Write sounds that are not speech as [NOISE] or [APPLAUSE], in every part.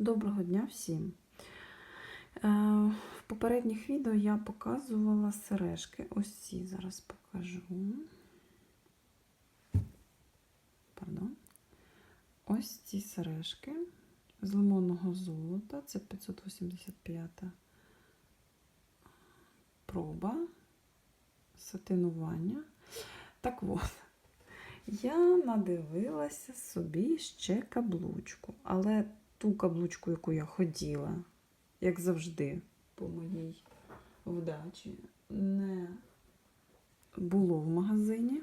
Доброго дня всім. Е, В попередніх відео я показувала сережки. Ось ці зараз покажу. Пардон. Ось ці сережки з лимонного золота. Це 585 проба сатинування. Так от, я надивилася собі ще каблучку, але ту каблучку, яку я хотіла, як завжди, по моїй вдачі, не було в магазині.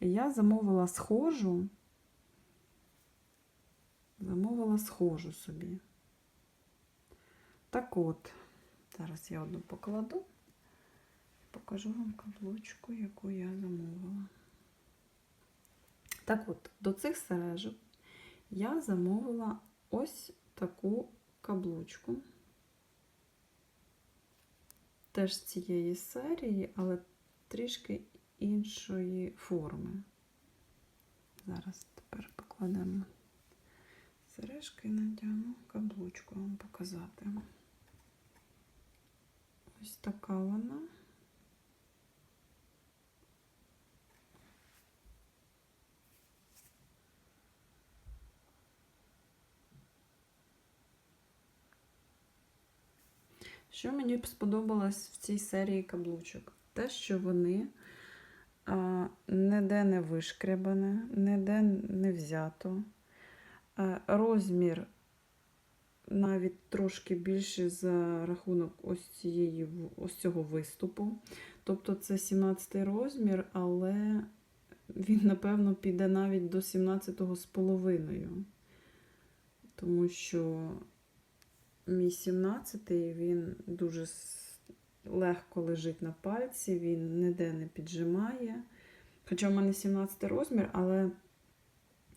Я замовила схожу, замовила схожу собі. Так от, зараз я одну покладу, покажу вам каблучку, яку я замовила. Так от, до цих сережок я замовила ось таку каблучку. Теж з цієї серії, але трішки іншої форми. Зараз тепер покладемо сережки і надягну каблучку вам показати. Ось така вона. Що мені сподобалось в цій серії каблучок? Те, що вони а, ніде не вишкрябане, ніде не взято. А, розмір навіть трошки більший за рахунок ось, цієї, ось цього виступу. Тобто це 17 розмір, але він, напевно, піде навіть до 17 з половиною. Тому що Мій 17 він дуже легко лежить на пальці, він ніде не піджимає. Хоча в мене 17 розмір, але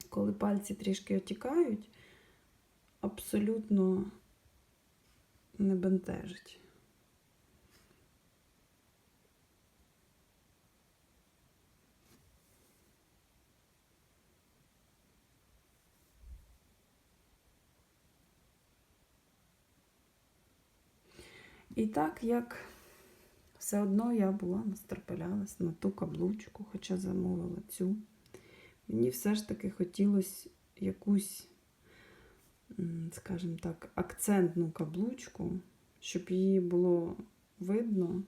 коли пальці трішки отікають, абсолютно не бентежить. І так як все одно я була настерпелялась на ту каблучку, хоча замовила цю, мені все ж таки хотілося якусь, скажімо так, акцентну каблучку, щоб її було видно.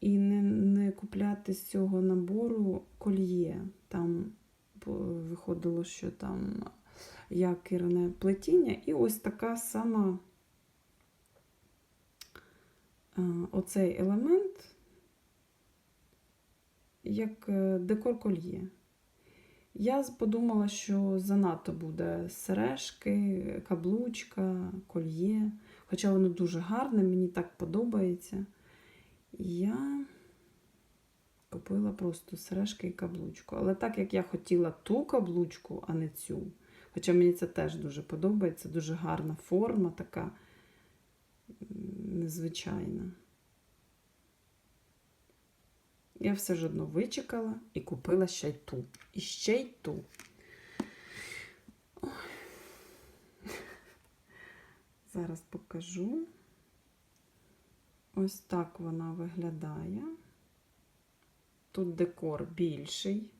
І не не купляти з цього набору кольє. Там виходило, що там якірне плетіння, і ось така сама оцей елемент як е, декор кольє. Я подумала, що занадто буде сережки, каблучка, кольє. Хоча воно дуже гарне, мені так подобається. Я купила просто сережки і каблучку. Але так як я хотіла ту каблучку, а не цю. Хоча мені це теж дуже подобається, дуже гарна форма така незвичайна. Я все ж одно вичекала і купила ще й ту. І ще й ту. Зараз покажу. Ось так вона виглядає. Тут декор більший.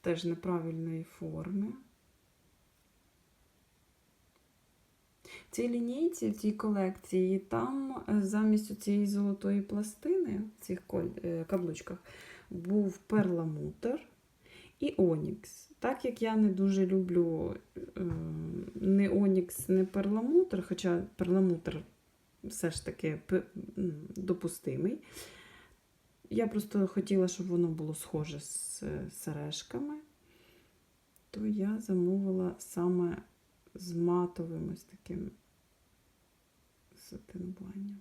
Теж неправильної форми. В цій лінійці, в цій колекції, там е, замість цієї золотої пластини в цих е, каблучках був перламутр і Онікс. Так як я не дуже люблю е, не Онікс, не перламутр, хоча перламутр все ж таки допустимий. Я просто хотіла, щоб воно було схоже з сережками, то я замовила саме з матовим ось таким сатинуванням.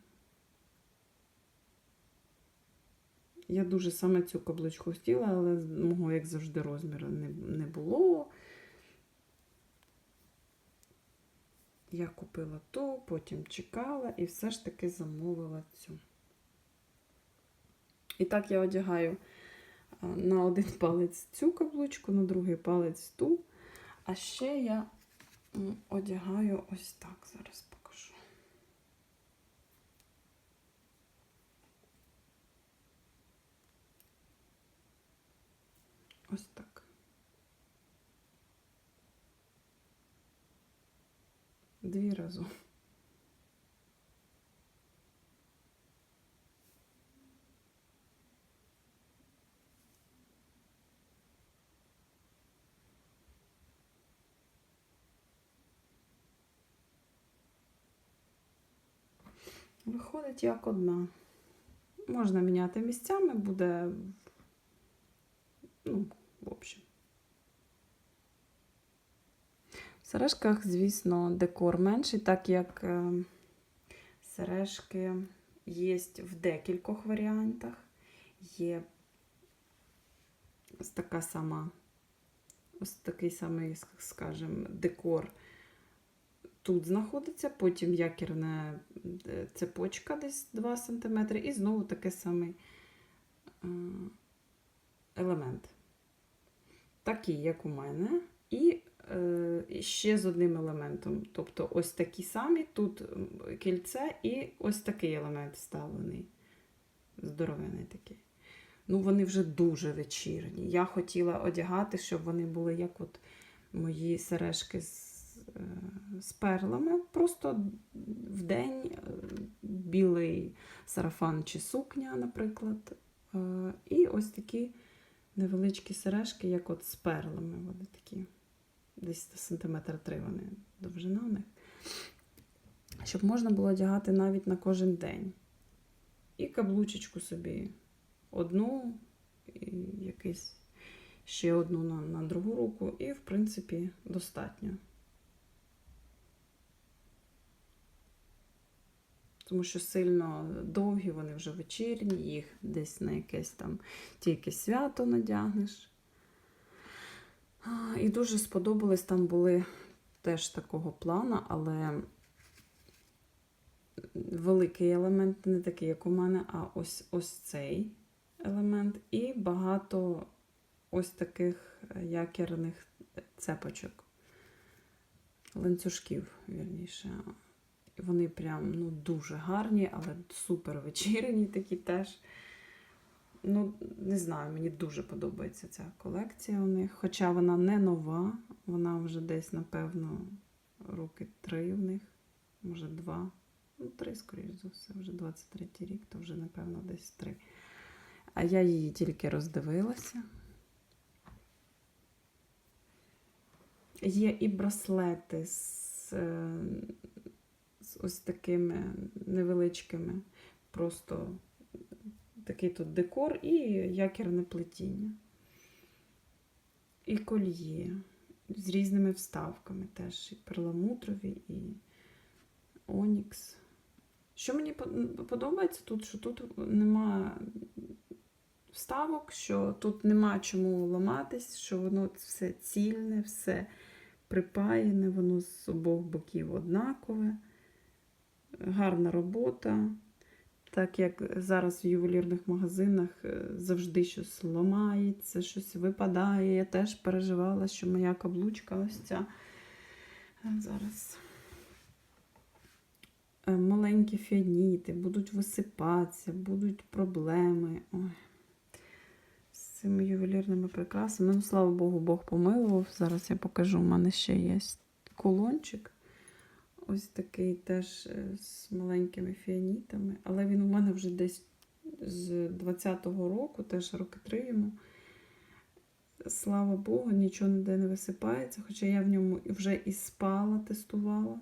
Я дуже саме цю каблучку хотіла, але мого, як завжди, розміру не, не було. Я купила ту, потім чекала і все ж таки замовила цю. І так я одягаю на один [LAUGHS] палець цю каблучку, на другий палець ту. А ще я одягаю ось так. Зараз покажу. Ось так. Дві разом. Виходить як одна. Можна міняти місцями, буде, ну, в общем. В сережках, звісно, декор менший, так як е, сережки є в декількох варіантах. Є ось така сама, ось такий самий, скажімо, декор тут знаходиться, потім якірна е, цепочка десь 2 см, і знову такий самий е, елемент. Такий, як у мене, і е, ще з одним елементом. Тобто ось такі самі, тут кільце і ось такий елемент вставлений. Здоровений такий. Ну, вони вже дуже вечірні. Я хотіла одягати, щоб вони були як от мої сережки з, е, з перлами. Просто в день е, білий сарафан чи сукня, наприклад. Е, І ось такі невеличкі сережки, як от з перлами. Вони такі, десь сантиметр три вони довжина в них. Щоб можна було одягати навіть на кожен день. І каблучечку собі одну, і якийсь ще одну на, на другу руку, і, в принципі, достатньо. Тому що сильно довгі, вони вже вечірні, їх десь на якесь там тільки свято надягнеш. І дуже сподобались, там були теж такого плана, але великий елемент, не такий, як у мене, а ось ось цей елемент, і багато ось таких якірних цепочок, ланцюжків, вірніше. Вони прям ну, дуже гарні, але супер вечірні такі теж. Ну, не знаю, мені дуже подобається ця колекція у них. Хоча вона не нова, вона вже десь, напевно, роки три в них, може два. Ну, три, скоріш за все, вже 23 рік, то вже, напевно, десь три. А я її тільки роздивилася. Є і браслети з, е, ось такими невеличкими, просто такий тут декор і якірне плетіння. І кольє з різними вставками теж, і перламутрові, і Онікс. Що мені подобається тут, що тут нема вставок, що тут нема чому ламатись, що воно все цільне, все припаяне, воно з обох боків однакове. Гарна робота. Так як зараз в ювелірних магазинах е, завжди щось ламається, щось випадає. Я теж переживала, що моя каблучка ось ця зараз е, маленькі фіаніти, будуть висипатися, будуть проблеми. Ой. З цими ювелірними прикрасами. Ну, слава Богу, Бог помилував. Зараз я покажу, у мене ще є кулончик. Ось такий теж е, з маленькими фіанітами. Але він у мене вже десь з 20-го року, теж роки три йому. Слава Богу, нічого ніде не висипається, хоча я в ньому вже і спала, тестувала.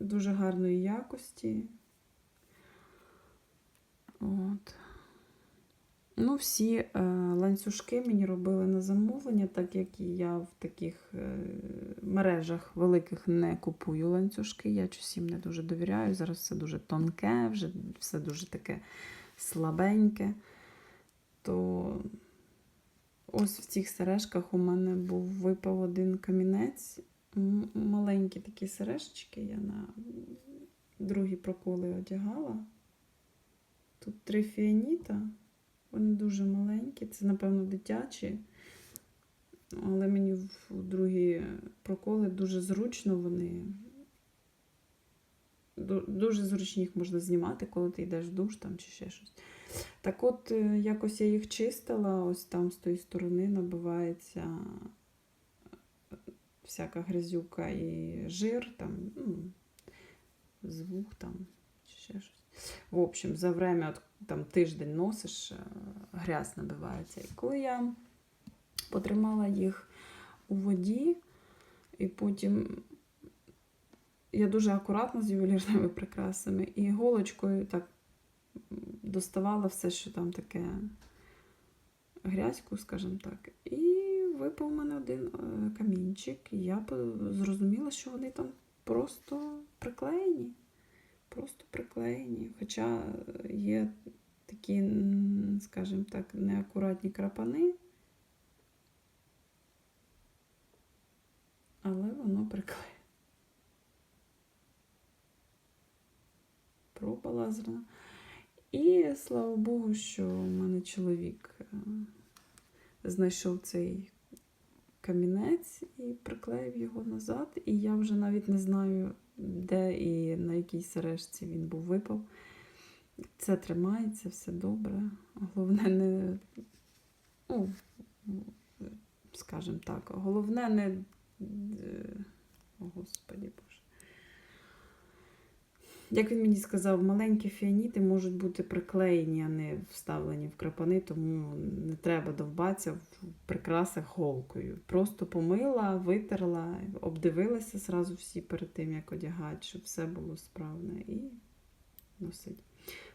Дуже гарної якості. От. Ну, всі е, ланцюжки мені робили на замовлення, так як і я в таких е, мережах великих не купую ланцюжки. Я чогось не дуже довіряю. Зараз все дуже тонке, вже все дуже таке слабеньке. То ось в цих сережках у мене був випав один камінець. Маленькі такі сережечки я на другі проколи одягала. Тут три фіаніта Вони дуже маленькі, це, напевно, дитячі. Але мені в другі проколи дуже зручно вони. Дуже зручні їх можна знімати, коли ти йдеш в душ там чи ще щось. Так от, е, якось я їх чистила, ось там з тої сторони набивається е, всяка грязюка і жир, там, ну, звук там, чи ще щось. В общем, за время, от, там, тиждень носиш, е, грязь набивається. І коли я потримала їх у воді, і потім я дуже акуратно з ювелірними прикрасами і іголочкою так доставала все, що там таке грязьку, скажімо так. І випав у мене один е, камінчик, і я зрозуміла, що вони там просто приклеєні. Просто приклеєні. Хоча є такі, скажімо так, неакуратні крапани. Але воно приклеєне. Проба лазерна. І слава Богу, що в мене чоловік е, знайшов цей камінець і приклеїв його назад. І я вже навіть не знаю, де і на якій сережці він був випав. Це тримається, все добре. Головне не, ну, скажімо так, головне не. е, О, Господі Боже. Як він мені сказав, маленькі фіаніти можуть бути приклеєні, а не вставлені в крапани, тому не треба довбатися в прикрасах голкою. Просто помила, витерла, обдивилася зразу всі перед тим, як одягати, щоб все було справне і носить.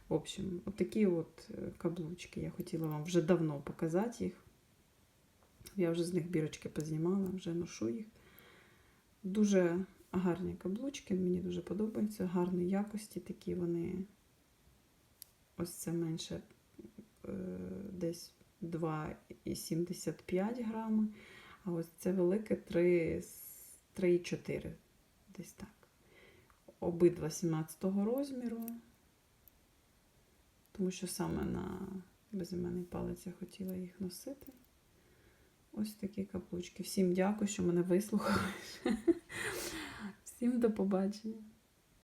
В общем, от от е, каблучки. Я хотіла вам вже давно показати їх. Я вже з них бірочки познімала, вже ношу їх. Дуже гарні каблучки, мені дуже подобаються. Гарної якості такі вони. Ось це менше е, десь 2,75 грами. А ось це велике 3, 3,4. Десь так. Обидва 17-го розміру. Тому що саме на безіменний палець я хотіла їх носити. Ось такі каблучки. Всім дякую, що мене вислухали. Всім до побачення.